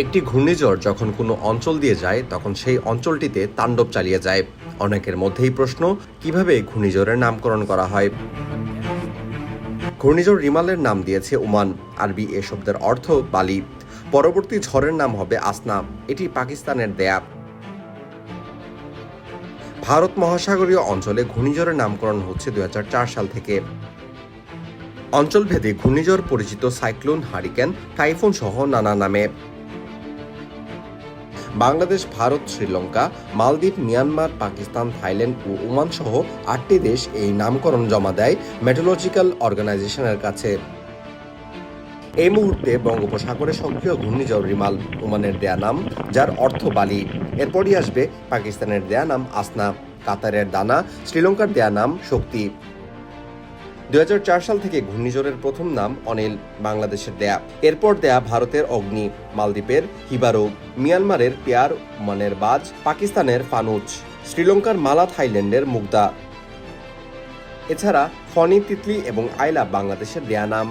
একটি ঘূর্ণিঝড় যখন কোনো অঞ্চল দিয়ে যায়, তখন সেই অঞ্চলটিতে তাণ্ডব চালিয়ে যায়। অনেকের মধ্যেই প্রশ্ন, কীভাবে ঘূর্ণিঝড়ের নামকরণ করা হয়? ঘূর্ণিঝড় রিমালের নাম দিয়েছে ওমান। আরবি এ শব্দের অর্থ বালি। পরবর্তী ঝড়ের নাম হবে আসনা। এটি পাকিস্তানের দেয়া। ভারত মহাসাগরীয় অঞ্চলে ঘূর্ণিঝড়ের নামকরণ হচ্ছে দুই সাল থেকে। অঞ্চলভেদে ঘূর্ণিঝড় পরিচিত সাইক্লোন, হারিকেন, টাইফুন সহ নানা নামে। বাংলাদেশ, ভারত, শ্রীলঙ্কা, মালদ্বীপ, মিয়ানমার, পাকিস্তান, থাইল্যান্ড ও ওমান সহ আটটি দেশ এই নামকরণ জমা দেয় মেটোলজিক্যাল অর্গানাইজেশনের কাছে। এই মুহূর্তে বঙ্গোপসাগরে সক্রিয় ঘূর্ণিঝড় রিমাল ওমানের দেয়া নাম, যার অর্থ বালি। এরপরই আসবে পাকিস্তানের দেয়া নাম আসনা, কাতারের দানা, শ্রীলঙ্কার দেয়া নাম শক্তি। দু হাজার চার সাল থেকে ঘূর্ণিঝড়ের প্রথম নাম অনিল বাংলাদেশের দেয়া। এরপর দেয়া ভারতের অগ্নি, মালদ্বীপের হিবারো, মিয়ানমারের পেয়ার মানের বাজ, পাকিস্তানের ফানুচ, শ্রীলঙ্কার মালা থাইল্যান্ডের মুগদা। এছাড়া ফনি তিতলি এবং আইলা বাংলাদেশের দেয়া নাম।